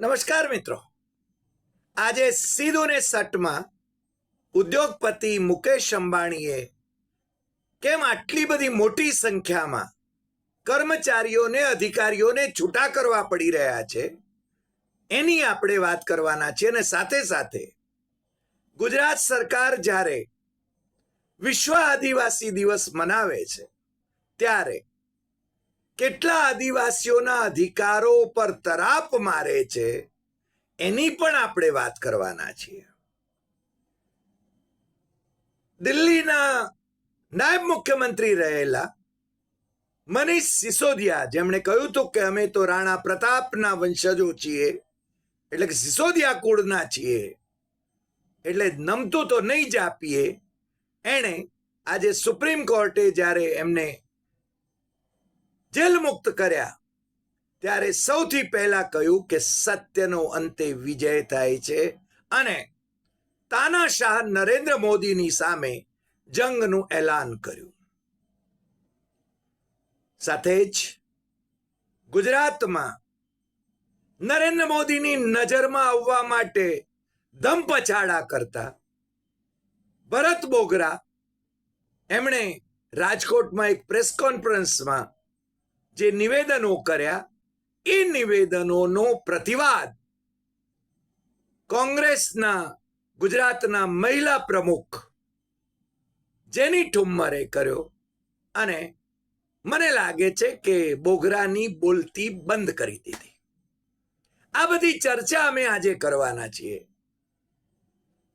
નમસ્કાર મિત્રો. આજે સીધું ને સટમાં ઉદ્યોગપતિ મુકેશ અંબાણીએ કેમ આટલી બધી મોટી સંખ્યામાં કર્મચારીઓને, અધિકારીઓને છૂટા કરવા પડી રહ્યા છે? એની આપણે વાત કરવાના છીએ અને સાથે સાથે ગુજરાત સરકાર જ્યારે વિશ્વ આદિવાસી દિવસ મનાવે છે, ત્યારે કેટલા આદિવાસીઓના અધિકારો પર તરાપ મારે છે, એની પણ આપણે વાત કરવાના છીએ. દિલ્હીના નાયબ મુખ્યમંત્રી રહેલા મનીષ સિસોદિયા, જેમણે કહ્યું હતું કે અમે તો રાણા પ્રતાપના વંશજો છીએ, એટલે કે સિસોદિયા કુળના છીએ, એટલે નમતું તો નહીં જ આપીએ, એણે આજે સુપ્રીમ કોર્ટે જ્યારે એમને જેલ મુક્ત કર્યા. ત્યારે સૌથી પહેલા કહ્યું કે સત્યનો અંતે વિજય થાય છે અને તાનાશાહ નરેન્દ્ર મોદીની સામે જંગનું એલાન કર્યું. સાથે જ ગુજરાતમાં નરેન્દ્ર મોદીની નજરમાં આવવા માટે ધમપછાડા કરતા ભરત બોગરા, એમણે રાજકોટમાં એક પ્રેસ કોન્ફરન્સમાં જે નિવેદનો કર્યા, એ નિવેદનોનો પ્રતિવાદ કોંગ્રેસના ગુજરાતના મહિલા પ્રમુખ જેની ઠુમ્મરે કર્યો અને મને લાગે છે કે બોગરાની બોલતી બંધ કરી દીધી. આ બધી ચર્ચા અમે આજે કરવાના છીએ.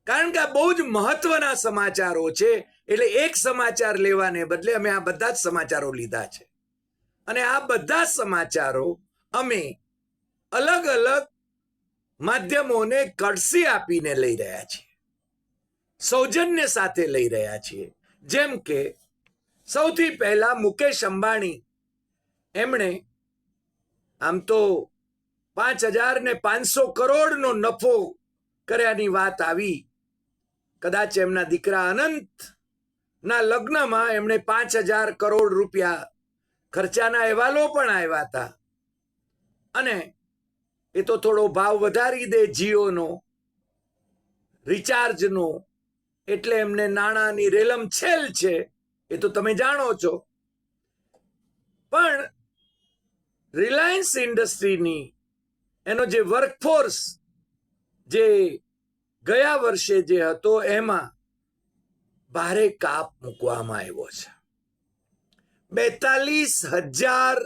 કારણ કે આ બહુ જ મહત્વના સમાચારો છે, એટલે એક સમાચાર લેવાને બદલે અમે આ બધા જ સમાચારો લીધા છે. અને આ બધા સમાચારો અમે અલગ અલગ માધ્યમોને કડસી આપીને લઈ રહ્યા છીએ. સૌજન્ય સાથે લઈ રહ્યા છીએ. જેમ કે સૌથી પહેલા મુકેશ અંબાણી એમણે આમ તો પાંચ હજાર ને પાંચસો કરોડનો નફો કર્યાની વાત આવી. કદાચ એમના દીકરા અનંત ના લગ્નમાં એમણે પાંચ હજાર કરોડ રૂપિયા ખર્ચાના અહેવાલો પણ આવ્યા હતા. અને એ તો થોડો ભાવ વધારી દે જીઓનો, રિચાર્જનો, એટલે એમને નાણાંની રેલમ છેલ છે, એ તો તમે જાણો છો. પણ રિલાયન્સ ઇન્ડસ્ટ્રીની એનો જે વર્કફોર્સ જે ગયા વર્ષે જે હતો, એમાં ભારે કાપ મૂકવામાં આવ્યો છે. બેતાલીસ હજાર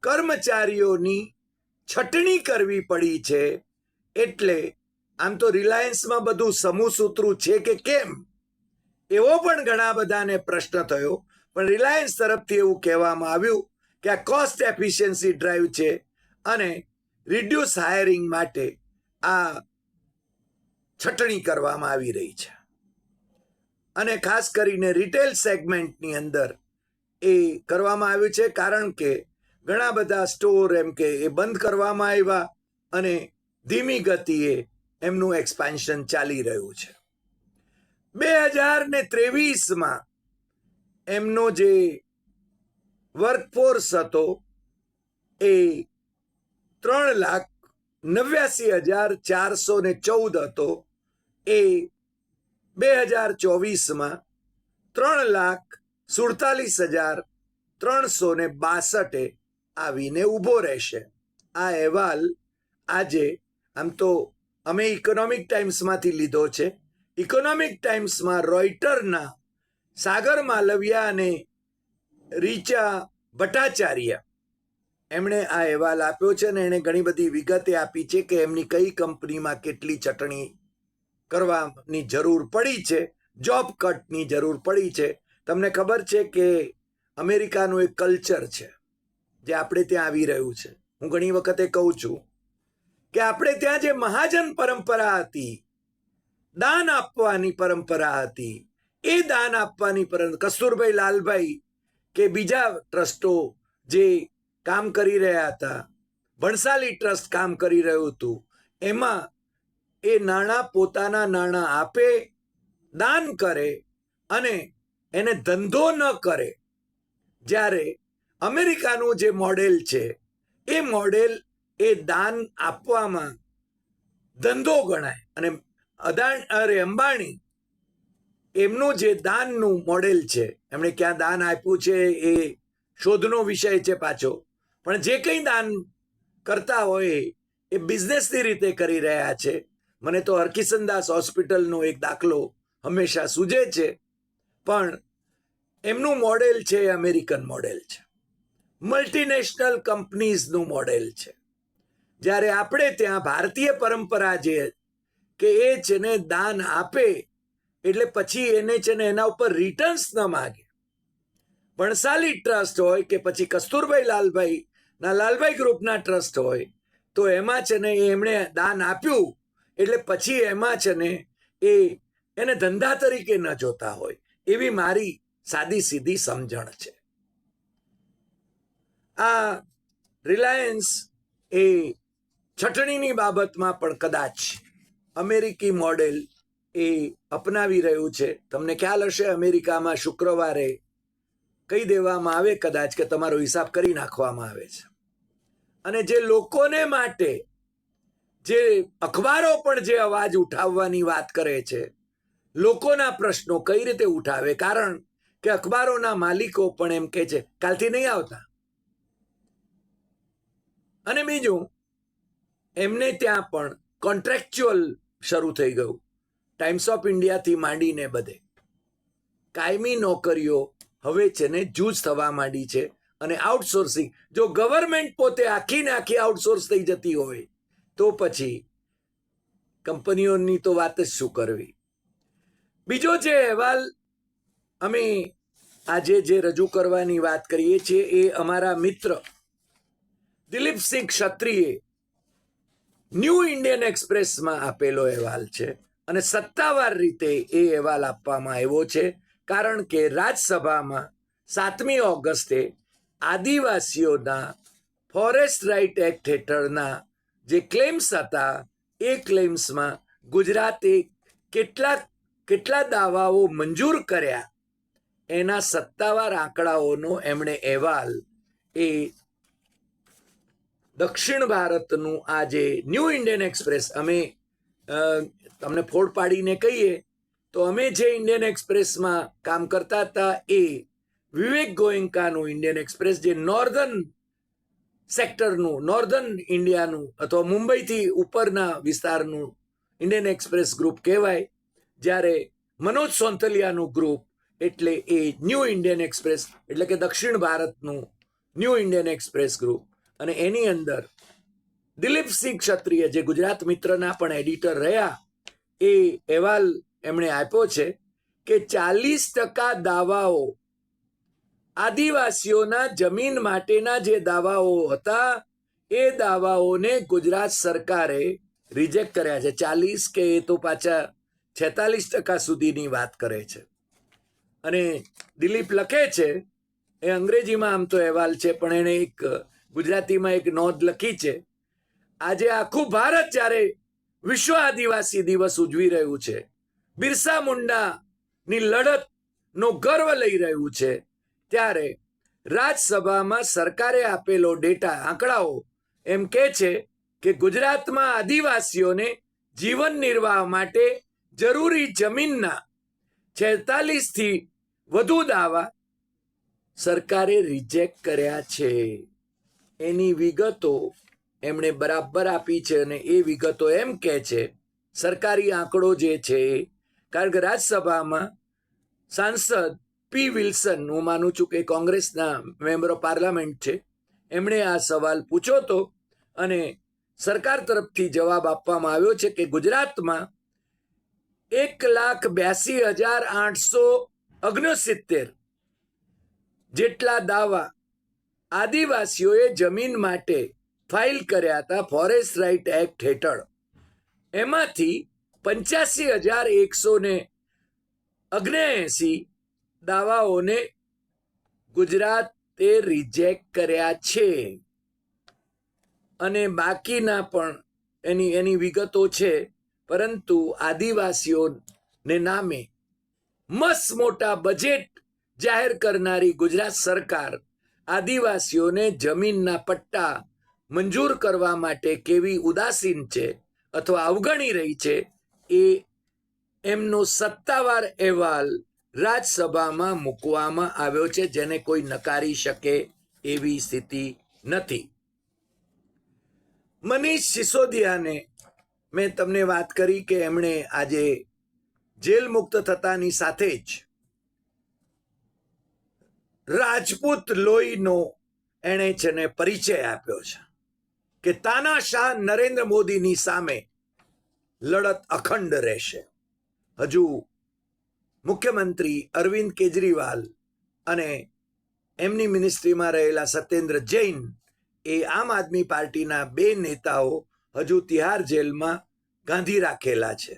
કર્મચારીઓની છટણી કરવી પડી છે. એટલે આમ તો રિલાયન્સમાં બધું સમૂહ સૂત્રું છે કે કેમ? એવો પણ ઘણા બધાને પ્રશ્ન થયો. પણ રિલાયન્સ તરફથી એવું કહેવામાં આવ્યું કે આ કોસ્ટ એફિશિયન્સી ડ્રાઈવ છે અને રિડ્યુસ હાયરિંગ માટે આ છટણી કરવામાં આવી રહી છે. અને ખાસ કરીને રિટેલ સેગમેન્ટની અંદર એ કરવામાં આવ્યું છે કારણ કે ઘણા બધા સ્ટોર એમ કે એ બંધ કરવામાં આવ્યા અને ધીમી ગતિએ એમનું એક્સપાન્શન ચાલી રહ્યું છે. બે હજાર ને ત્રેવીસમાં એમનો જે વર્કફોર્સ હતો એ ત્રણ લાખ નવ્યાસી હજાર ચારસો ને ચૌદ હતો. એ બે હજાર ચોવીસમાં ત્રણ લાખ સુડતાલીસ હજાર ત્રણસો ને બાસઠે આવીને ઊભો રહેશે. આ અહેવાલ આજે આમ તો અમે ઇકોનોમિક ટાઈમ્સમાંથી લીધો છે. ઇકોનોમિક ટાઈમ્સમાં રોઇટરના સાગર માલવિયા અને રીચા ભટ્ટાચાર્ય એમણે આ અહેવાલ આપ્યો છે અને એણે ઘણી બધી વિગતે આપી છે કે એમની કઈ કંપનીમાં કેટલી ચટણી કરવાની જરૂર પડી છે, જોબ કટની જરૂર પડી છે તમને ખબર છે કે અમેરિકાનું એક કલ્ચર છે, જે આપણે ત્યાં આવી રહ્યું છે. હું ઘણી વખતે કહું છું કે આપણે ત્યાં જે મહાજન પરંપરા હતી, દાન આપવાની પરંપરા હતી, એ દાન આપવાની પરંપરા કસ્તુરભાઈ લાલભાઈ કે બીજા ટ્રસ્ટો જે કામ કરી રહ્યા હતા, ભણસાલી ટ્રસ્ટ કામ કરી રહ્યું હતું, એમાં એ નાણાં પોતાના નાણાં આપે, દાન કરે અને એને ધંધો ન કરે. જ્યારે અમેરિકાનું જે મોડેલ છે, એ મોડેલ એ દાન આપવામાં ધંધો ગણાય. અને અદાણ, અરે અંબાણી, એમનું જે દાનનું મોડેલ છે, એમણે ક્યાં દાન આપ્યું છે એ શોધનો વિષય છે પાછો. પણ જે કંઈ દાન કરતા હોય એ બિઝનેસની રીતે કરી રહ્યા છે. મને તો હરકિશનદાસ હોસ્પિટલનો એક દાખલો હંમેશા સૂજે છે. પણ એમનું મોડેલ છે, એ અમેરિકન મોડેલ છે. મલ્ટીનેશનલ કંપનીઝનું મોડેલ છે. જ્યારે આપણે ત્યાં ભારતીય પરંપરા જે કે એ છે ને દાન આપે, એટલે પછી એને છે ને એના ઉપર રિટર્ન્સ ન માગે. ભણસાલી ટ્રસ્ટ હોય કે પછી કસ્તુરભાઈ લાલભાઈ ના લાલભાઈ ગ્રુપના ટ્રસ્ટ હોય, તો એમાં છે ને એમણે દાન આપ્યું, એટલે પછી એમાં છે ને એ એને ધંધા તરીકે ન જોતા હોય. એવી મારી સાદી સીધી સમજણ છે. આ રિલાયન્સ એ છટણીની બાબતમાં પણ કદાચ અમેરિકી મોડેલ એ અપનાવી રહ્યું છે. તમને ખ્યાલ હશે, અમેરિકામાં શુક્રવારે કહી દેવામાં આવે કદાચ કે તમારો હિસાબ કરી નાખવામાં આવે છે. અને જે લોકોને માટે જે અખબારો પણ જે અવાજ ઉઠાવવાની વાત કરે છે લોકોના પ્રશ્નો કઈ રીતે ઉઠાવે? કારણ કે અખબારોના માલિકો પણ એમ કે છે, કાલથી નહીં આવતા. અને બીજું, એમને ત્યાં પણ કોન્ટ્રાક્ચ્યુઅલ શરૂ થઈ ગયું. ટાઈમ્સ ઓફ ઇન્ડિયાથી માંડીને બધે. કાયમી નોકરીઓ હવે છે ને જૂજ થવા માંડી છે અને આઉટસોર્સિંગ જો ગવર્મેન્ટ પોતે આખી ને આખી આઉટસોર્સ થઈ જતી હોય, તો પછી કંપનીઓની તો વાત જ શું કરવી? બીજો જે અહેવાલ અમે આજે જે રજૂ કરવાની વાત કરીએ છીએ એ અમારા મિત્ર દિલીપસિંહ ક્ષત્રિયે ન્યૂ ઇન્ડિયન એક્સપ્રેસમાં આપેલો અહેવાલ છે. અને સત્તાવાર રીતે એ અહેવાલ આપવામાં આવ્યો છે, કારણ કે રાજ્યસભામાં સાતમી ઓગસ્ટે આદિવાસીઓના ફોરેસ્ટ રાઇટ એક્ટ હેઠળના જે ક્લેમ્સ હતા, એ ક્લેમ્સમાં ગુજરાતે કેટલા કેટલા દાવાઓ મંજૂર કર્યા? એના સત્તાવાર આંકડાઓનો એમણે અહેવાલ એ દક્ષિણ ભારતનું આ જે ન્યૂ ઇન્ડિયન એક્સપ્રેસ. અમે તમને ફોડ પાડીને કહીએ, તો અમે જે ઇન્ડિયન એક્સપ્રેસમાં કામ કરતા હતા એ વિવેક ગોયંકાનું ઇન્ડિયન એક્સપ્રેસ જે નોર્ધન સેક્ટરનું, નોર્ધન ઇન્ડિયાનું અથવા મુંબઈથી ઉપરના વિસ્તારનું ઇન્ડિયન એક્સપ્રેસ ગ્રુપ કહેવાય જ્યારે મનોજ સોંતલિયાનું ગ્રુપ એટલે એ ન્યૂ ઇન્ડિયન એક્સપ્રેસ એટલે કે દક્ષિણ ભારતનું ન્યૂ ઇન્ડિયન એક્સપ્રેસ ગ્રુપ અને એની અંદર દિલીપસિંહ ક્ષત્રિય, જે ગુજરાત મિત્રના પણ એડિટર રહ્યા, એ અહેવાલ એમણે આપ્યો છે કે ચાલીસ ટકા દાવાઓ આદિવાસીઓના જમીન માટેના જે દાવાઓ હતા, એ દાવાઓને ગુજરાત સરકારે રિજેક્ટ કર્યા છે. ચાલીસ કે એ તો પાછા છેતાલીસ ટકા સુધીની વાત કરે છે. અને દિલીપ લખે છે, એ અંગ્રેજીમાં આમ તો અહેવાલ છે, પણ એણે એક ગુજરાતીમાં એક નોંધ લખી છે. આજે આખું ભારત જ્યારે વિશ્વ આદિવાસી દિવસ ઉજવી રહ્યું છે, બિરસા મુંડાની લડતનો ગર્વ લઈ રહ્યું છે, ત્યારે રાજ્યસભામાં સરકારે આપેલો ડેટા, આંકડાઓ એમ કે છે કે ગુજરાતમાં આદિવાસીઓને જીવન નિર્વાહ માટે જરૂરી જમીનના છેતાલીસથી વધુ દાવા સરકારે રિજેક્ટ કર્યા છે. એની વિગતો એમણે બરાબર આપી છે અને એ વિગતો એમ કે છે, સરકારી આંકડો જે છે, કારણ કે રાજ્યસભામાં સાંસદ પી વિલ્સન, હું માનું છું કે કોંગ્રેસના મેમ્બર ઓફ પાર્લામેન્ટ છે, એમણે આ સવાલ પૂછ્યો તો અને સરકાર તરફથી જવાબ આપવામાં આવ્યો છે કે ગુજરાતમાં એક લાખ બ્યાસી હજાર આઠસો અગ્નસિત્તેર જેટલા દાવા આદિવાસીઓએ જમીન માટે ફાઇલ કર્યા હતા ફોરેસ્ટ રાઇટ એક્ટ હેઠળ. એમાંથી પંચ્યાસી હજાર એકસો ને ઓગણએંસી દાવાઓને ગુજરાતે રિજેક્ટ કર્યા છે. અને બાકીના પણ એની એની વિગતો છે. પરંતુ આદિવાસીઓને નામે મસ મોટા બજેટ જાહેર કરનારી ગુજરાત સરકાર આદિવાસીઓને જમીનના પટ્ટા મંજૂર કરવા માટે કેવી ઉદાસીન છે અથવા અવગણી રહી છે એ એમનો સત્તાવાર અહેવાલ રાજ્યસભામાં મૂકવામાં આવ્યો છે જેને કોઈ નકારી શકે એવી સ્થિતિ નથી. મનીષ સિસોદિયાને મેં તમને વાત કરી કે એમણે આજે જેલ મુક્ત થતાની સાથે જ રાજપૂત લોહીનો એણે છે ને પરિચય આપ્યો છે કે તાનાશાહ નરેન્દ્ર મોદીની સામે લડત અખંડ રહેશે. હજુ મુખ્યમંત્રી અરવિંદ કેજરીવાલ અને એમની મિનિસ્ટ્રીમાં રહેલા સત્યેન્દ્ર જૈન એ આમ આદમી પાર્ટીના બે નેતાઓ હજુ તિહાર જેલમાં ગાંધી રાખેલા છે.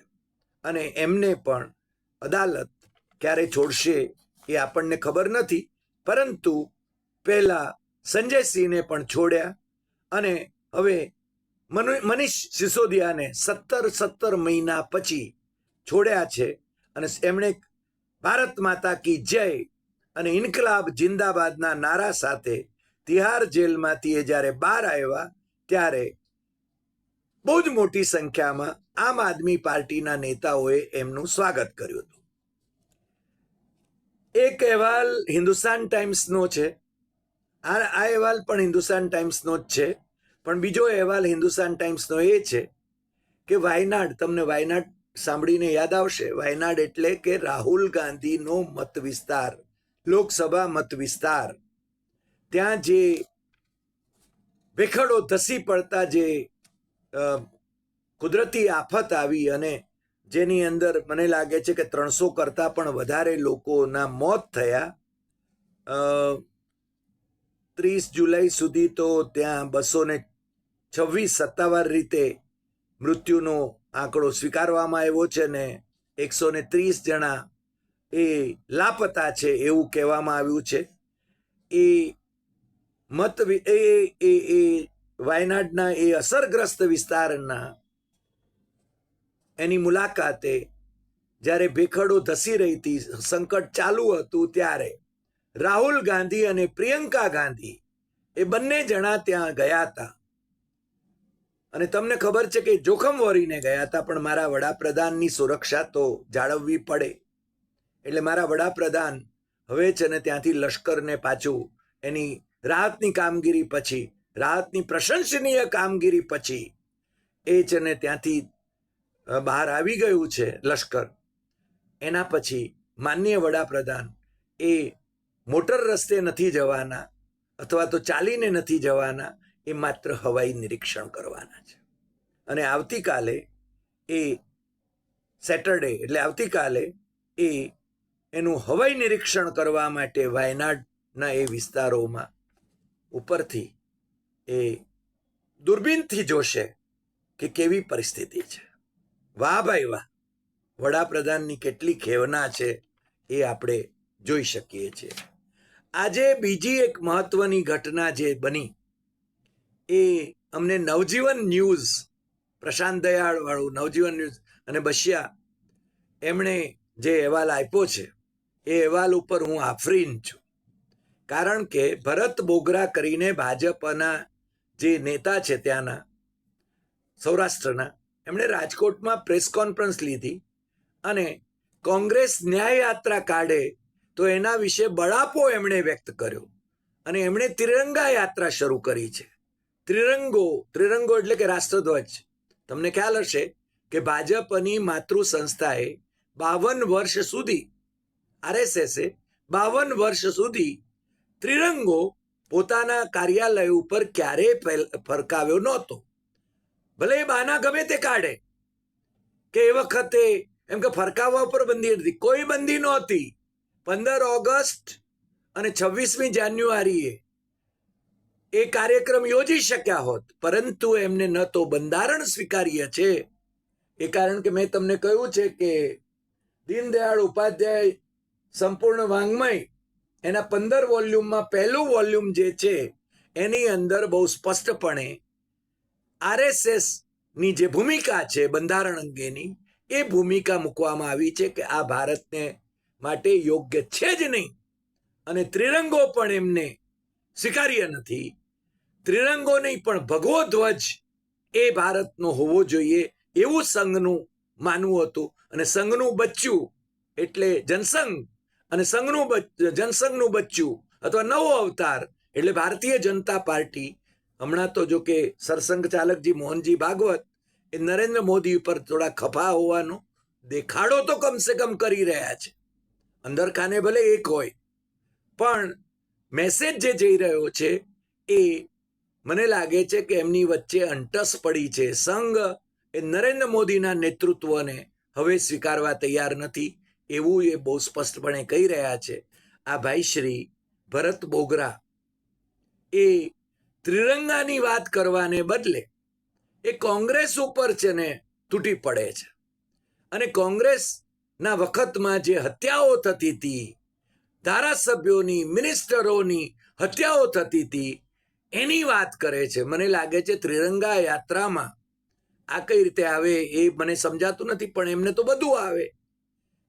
અને એમને પણ અદાલત ક્યારે છોડશે એ આપણને ખબર નથી, પરંતુ પહેલા સંજયસિંહને પણ છોડ્યા અને હવે મનુ- મનીષ સિસોદિયાને સત્તર સત્તર મહિના પછી છોડ્યા છે અને એમણે ભારત માતા કી જય અને ઇન્કલાબ જિંદાબાદના નારા સાથે તિહાર જેલમાંથી એ જ્યારે બહાર આવ્યા ત્યારે બહુ જ મોટી સંખ્યામાં આમ આદમી પાર્ટીના નેતાઓએ એમનું સ્વાગત કર્યું હતું. એક અહેવાલ હિન્દુસ્તાન ટાઈમ્સનો છે. આ આ અહેવાલ પણ હિન્દુસ્તાન ટાઈમ્સનો જ છે. પણ બીજો અહેવાલ હિન્દુસ્તાન ટાઈમ્સનો એ છે કે વાયનાડ, તમને વાયનાડ સાંભળીને યાદ આવશે, વાયનાડ એટલે કે રાહુલ ગાંધીનો મત વિસ્તાર લોકસભા મત વિસ્તાર ત્યાં જે ભેખડો ધસી પડતા જે કુદરતી આફત આવી અને જેની અંદર મને લાગે છે કે ત્રણસો કરતાં પણ વધારે લોકોના મોત થયા. ત્રીસ જુલાઈ સુધી તો ત્યાં બસો ને છવ્વીસ સત્તાવાર રીતે મૃત્યુનો આંકડો સ્વીકારવામાં આવ્યો છે ને એકસો ને ત્રીસ જણા એ લાપતા છે એવું કહેવામાં આવ્યું છે. એ મત એ એ એ વાયનાડના એ અસરગ્રસ્ત વિસ્તારના એની મુલાકાતે જ્યારે ભેખડો ધસી રહી હતી, સંકટ ચાલુ હતું ત્યારે રાહુલ ગાંધી અને પ્રિયંકા ગાંધી એ બંને જણા ત્યાં ગયા હતા. અને તમને ખબર છે કે જોખમ વરીને ગયા હતા, પણ મારા વડાપ્રધાનની સુરક્ષા તો જાળવવી પડે. એટલે મારા વડાપ્રધાન હવે છે ને ત્યાંથી લશ્કરને પાછું એની રાહતની કામગીરી પછી રાહતની પ્રશંસનીય કામગીરી પછી એ છે ને ત્યાંથી બહાર આવી ગયું છે લશ્કર. એના પછી માનનીય વડાપ્રધાન એ મોટર રસ્તે નથી જવાના અથવા તો ચાલીને નથી જવાના, એ માત્ર હવાઈ નિરીક્ષણ કરવાના છે. અને આવતીકાલે એ સેટરડે એટલે આવતીકાલે એ એનું હવાઈ નિરીક્ષણ કરવા માટે વાયનાડના એ વિસ્તારોમાં ઉપરથી એ દૂરબીનથી જોશે કે કેવી પરિસ્થિતિ છે. વાહ ભાઈ વાહ. વડાપ્રધાનની કેટલી ખેવના છે એ આપણે જોઈ શકીએ છીએ. આજે બીજી એક મહત્વની ઘટના જે બની એ અમને નવજીવન ન્યૂઝ, પ્રશાંત દયાળવાળું નવજીવન ન્યૂઝ અને બશિયા એમણે જે અહેવાલ આપ્યો છે એ અહેવાલ ઉપર હું આફરીન છું. કારણ કે ભરત બોગરા કરીને ભાજપના જે નેતા છે ત્યાંના, સૌરાષ્ટ્રના, એમણે રાજકોટમાં પ્રેસ કોન્ફરન્સ લીધી અને કોંગ્રેસ ન્યાય યાત્રા કાઢે તો એના વિશે બળાપો એમણે વ્યક્ત કર્યો. અને એમણે ત્રિરંગા યાત્રા શરૂ કરી છે. ત્રિરંગો ત્રિરંગો એટલે કે રાષ્ટ્રધ્વજ. તમને ખ્યાલ હશે કે ભાજપની માતૃ સંસ્થાએ બાવન વર્ષ સુધી, આરએસએસે બાવન વર્ષ સુધી ત્રિરંગો પોતાના કાર્યાલય ઉપર ક્યારેય ફરકાવ્યો નહોતો. ભલે એ બાના ગમે તે કાઢે, કે એ વખતે એમ કે ફરકાવવા ઉપર બંધી નથી કોઈ બંધી નહોતી. પંદર ઓગસ્ટ અને છવ્વીસમી જાન્યુઆરીએ એ કાર્યક્રમ યોજી શક્યા હોત, પરંતુ એમને ન તો બંધારણ સ્વીકાર્ય છે. એ કારણ કે મેં તમને કહ્યું છે કે દીનદયાળ ઉપાધ્યાય સંપૂર્ણ વાંગ્મય એના પંદર વોલ્યુમમાં પહેલું વોલ્યુમ જે છે, એની અંદર બહુ સ્પષ્ટપણે આરએસએસની જે ભૂમિકા છે બંધારણ અંગેની, એ ભૂમિકા મૂકવામાં આવી છે કે આ ભારતને માટે યોગ્ય છે જ નહીં. અને ત્રિરંગો પણ એમને સ્વીકાર્ય નથી. ત્રિરંગો નહીં, પણ ભગવો ધ્વજ એ ભારતનો હોવો જોઈએ એવું સંઘનું માનવું હતું. અને સંઘનું બચ્ચું એટલે જનસંઘ અને સંઘનું જનસંઘનું બચ્ચું અથવા નવો અવતાર એટલે ભારતીય જનતા પાર્ટી. હમણાં તો જો કે સરસંઘ ચાલકજી મોહનજી ભાગવત એ નરેન્દ્ર મોદી ઉપર થોડા ખફા હોવાનો દેખાડો તો કમસે કમ કરી રહ્યા છે. અંદર ખાને ભલે એક હોય. પણ મેસેજ જે જઈ રહ્યો છે એ મને લાગે છે કે એમની વચ્ચે અંટસ પડી છે. સંઘ એ નરેન્દ્ર મોદીના નેતૃત્વને હવે સ્વીકારવા તૈયાર નથી. એવું એ બહુ સ્પષ્ટપણે કહી રહ્યા છે. આ ભાઈ શ્રી ભરત બોગરા એ ત્રિરંગાની વાત કરવાને બદલે એ કોંગ્રેસ ઉપર છે ને તૂટી પડે છે. અને કોંગ્રેસના વખતમાં જે હત્યાઓ થતી હતી, ધારાસભ્યોની, મિનિસ્ટરોની હત્યાઓ થતી હતી, એની વાત કરે છે. મને લાગે છે ત્રિરંગા યાત્રામાં આ કઈ રીતે આવે એ મને સમજાતું નથી, પણ એમને તો બધું આવે.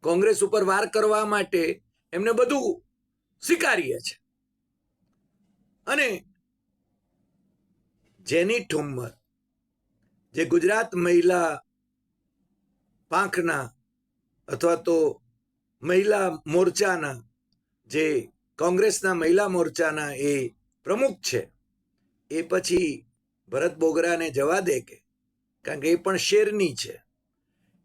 કોંગ્રેસ ઉપર વાર કરવા માટે એમને બધું સ્વીકાર્ય છે. અને જેની ઠુમ્મર જે ગુજરાત મહિલા પાંખના અથવા તો મહિલા મોરચાના જે કોંગ્રેસના મહિલા મોરચાના એ પ્રમુખ છે, એ પછી ભરત બોગરાને જવા દે કે, કારણ કે એ પણ શેરની છે.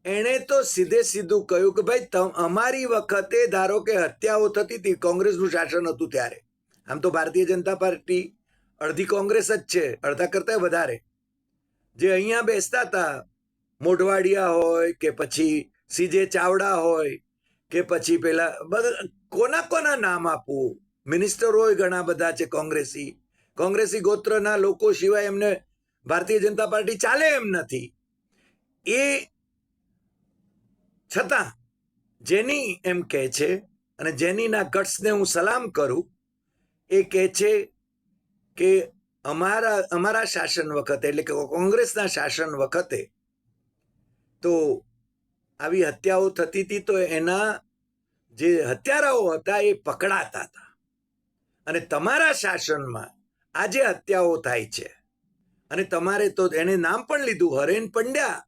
એણે તો સીધે સીધું કહ્યું કે ભાઈ અમારી વખતે ધારો કે હત્યાઓ થતી હતી, કોંગ્રેસનું શાસન હતું ત્યારે. આમ તો ભારતીય જનતા પાર્ટી અડધી કોંગ્રેસ જ છે, અડધા કરતા વધારે. જે અહીંયા બેસતા હતા, મોઢવાડિયા હોય કે પછી સીજે ચાવડા હોય કે પછી પેલા બધા, કોના કોના નામ આપવું મિનિસ્ટર ઘણા બધા છે કોંગ્રેસી. કોંગ્રેસી ગોત્રના લોકો સિવાય એમને ભારતીય જનતા પાર્ટી ચાલે એમ નથી. એ છતાં, જેની એમ કહે છે, અને જેનીના ગટ્સને હું સલામ કરું, એ કહે છે કે અમારા અમારા શાસન વખતે, એટલે કે કોંગ્રેસના શાસન વખતે, તો આવી હત્યાઓ થતી હતી, તો એના જે હત્યારાઓ હતા, એ પકડાતા હતા. અને તમારા શાસનમાં આજે હત્યાઓ થાય છે. અને તમારે તો એને નામ પણ લીધું, હરેન પંડ્યા.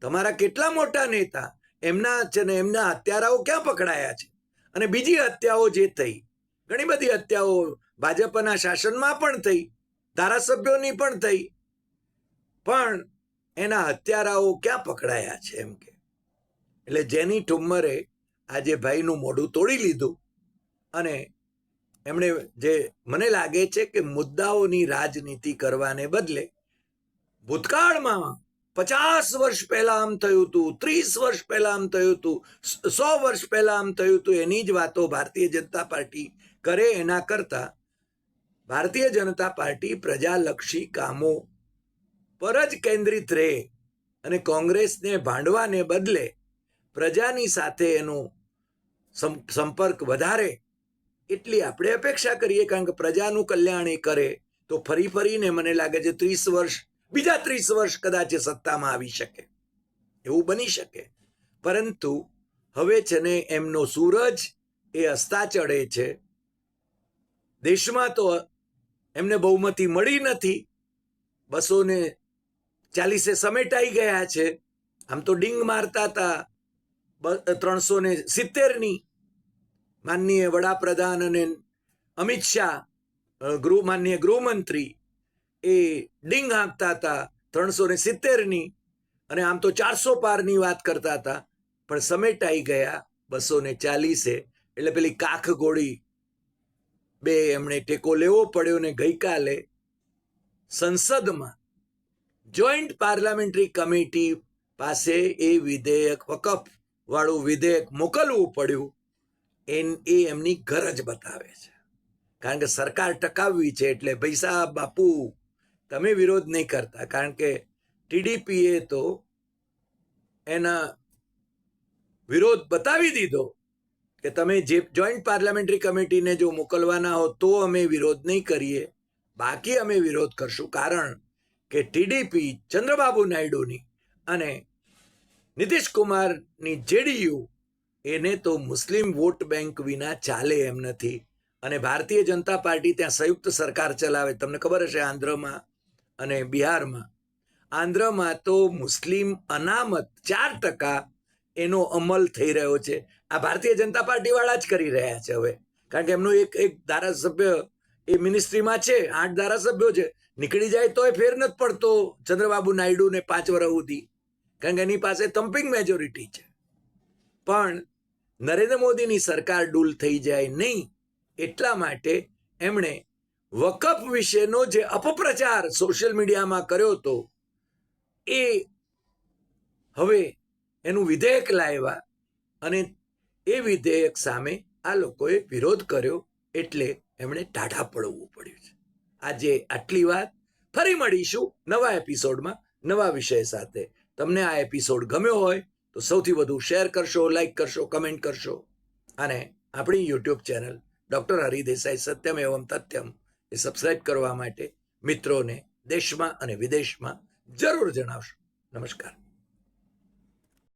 તમારા કેટલા મોટા નેતા એમના છે ને એમના હત્યારાઓ ક્યાં પકડાયા છે? અને બીજી હત્યાઓ જે થઈ, ઘણી બધી હત્યાઓ ભાજપના શાસનમાં પણ થઈ, ધારાસભ્યોની પણ થઈ, પણ એના હત્યારાઓ ક્યાં પકડાયા છે એમ કે? એટલે જેની ઠુમ્મરે આજે ભાઈનું મોઢું તોડી લીધું અને એમણે જે મને લાગે છે કે મુદ્દાઓની રાજનીતિ કરવાને બદલે ભૂતકાળમાં પચાસ વર્ષ પહેલા આમ થયું હતું ત્રીસ વર્ષ પહેલા આમ થયું હતું સો વર્ષ પહેલા આમ થયું હતું એની જ વાતો ભારતીય જનતા પાર્ટી કરે એના કરતા. ભારતીય જનતા પાર્ટી પ્રજાલક્ષી કામો પર જ કેન્દ્રિત રહે અને કોંગ્રેસને ભાંડવાને બદલે પ્રજાની સાથે એનો સંપર્ક વધારે એટલી આપણે અપેક્ષા કરીએ કારણ કે પ્રજાનું કલ્યાણ એ કરે. તો ફરી ફરીને મને લાગે છે ત્રીસ વર્ષ બીજા ત્રીસ વર્ષ કદાચ એ સત્તામાં આવી શકે. એવું બની શકે. પરંતુ હવે છે ને એમનો સૂરજ એ અસ્તા ચડે છે. દેશમાં તો એમને બહુમતી મળી નથી. બસો ને ચાલીસે સમેટાઈ ગયા છે. આમ તો ડિંગ મારતા હતા ત્રણસો ને સિત્તેરની. માનનીય વડાપ્રધાન અને અમિત શાહ ગૃહ, માનનીય ગૃહમંત્રી એ ડીંગ હાંકતા હતા ત્રણસો ને સિત્તેરની. અને આમ તો ચારસો પારની વાત કરતા હતા. પણ સમેટાઈ ગયા બસો ને ચાલીસે. એટલે પેલી કાખ ગોળી બે એમણે ટેકો લેવો પડ્યો ને ગઈકાલે સંસદમાં જોઈન્ટ પાર્લામેન્ટરી કમિટી પાસે એ વિધેયક વકફ વાળું વિધેયક મોકલવું પડ્યું. એન એ એમની ગરજ બતાવે છે. કારણ કે સરકાર ટકાવવી છે એટલે પૈસા બાપુ તમે વિરોધ નહીં કરતા, કારણ કે ટીડીપીએ તો એના વિરોધ બતાવી દીધો કે તમે જે જોઈન્ટ પાર્લામેન્ટરી કમિટીને જો મોકલવાના હો, તો અમે વિરોધ નહીં કરીએ. બાકી અમે વિરોધ કરશું, કારણ કે ટીડીપી ચંદ્રબાબુ નાયડુની અને નીતિશ કુમારની જેડીયુ એને તો મુસ્લિમ વોટ બેંક વિના ચાલે એમ નથી. અને ભારતીય જનતા પાર્ટી ત્યાં સંયુક્ત સરકાર ચલાવે, તમને ખબર હશે આંધ્રમાં અને બિહારમાં. આંધ્રમાં તો મુસ્લિમ અનામત ચાર ટકા એનો અમલ થઈ રહ્યો છે. આ ભારતીય જનતા પાર્ટીવાળા જ કરી રહ્યા છે હવે. કારણ કે એમનું એક એક ધારાસભ્ય એ મિનિસ્ટ્રીમાં છે, આઠ ધારાસભ્યો છે. નીકળી જાય તોય ફેર નથી પડતો ચંદ્રબાબુ નાયડુને પાંચ વર્ષ સુધી. કારણ કે એની પાસે થમ્પિંગ મેજોરિટી છે. પણ નરેન્દ્ર મોદીની સરકાર ડૂલ થઈ જાય નહીં એટલા માટે એમણે વકફ વિશેનો જે અપપ્રચાર સોશિયલ મીડિયામાં કર્યો હતો, એ હવે એનું વિધેયક લાવ્યા અને એ વિધેયક સામે આ લોકોએ વિરોધ કર્યો એટલે એમણે ટાઢા પડવું પડ્યું છે. આજે આટલી વાત. ફરી મળીશું નવા એપિસોડમાં નવા વિષય સાથે. તમને આ એપિસોડ ગમ્યો હોય તો સૌથી વધુ શેર કરશો લાઈક કરશો કમેન્ટ કરશો. અને આપણી યુટ્યુબ ચેનલ ડૉક્ટર હરિદેસાઈ સત્યમ એવમ તથ્યમ એ સબસ્ક્રાઈબ કરવા માટે મિત્રોને દેશમાં અને વિદેશમાં જરૂર જણાવશો. નમસ્કાર.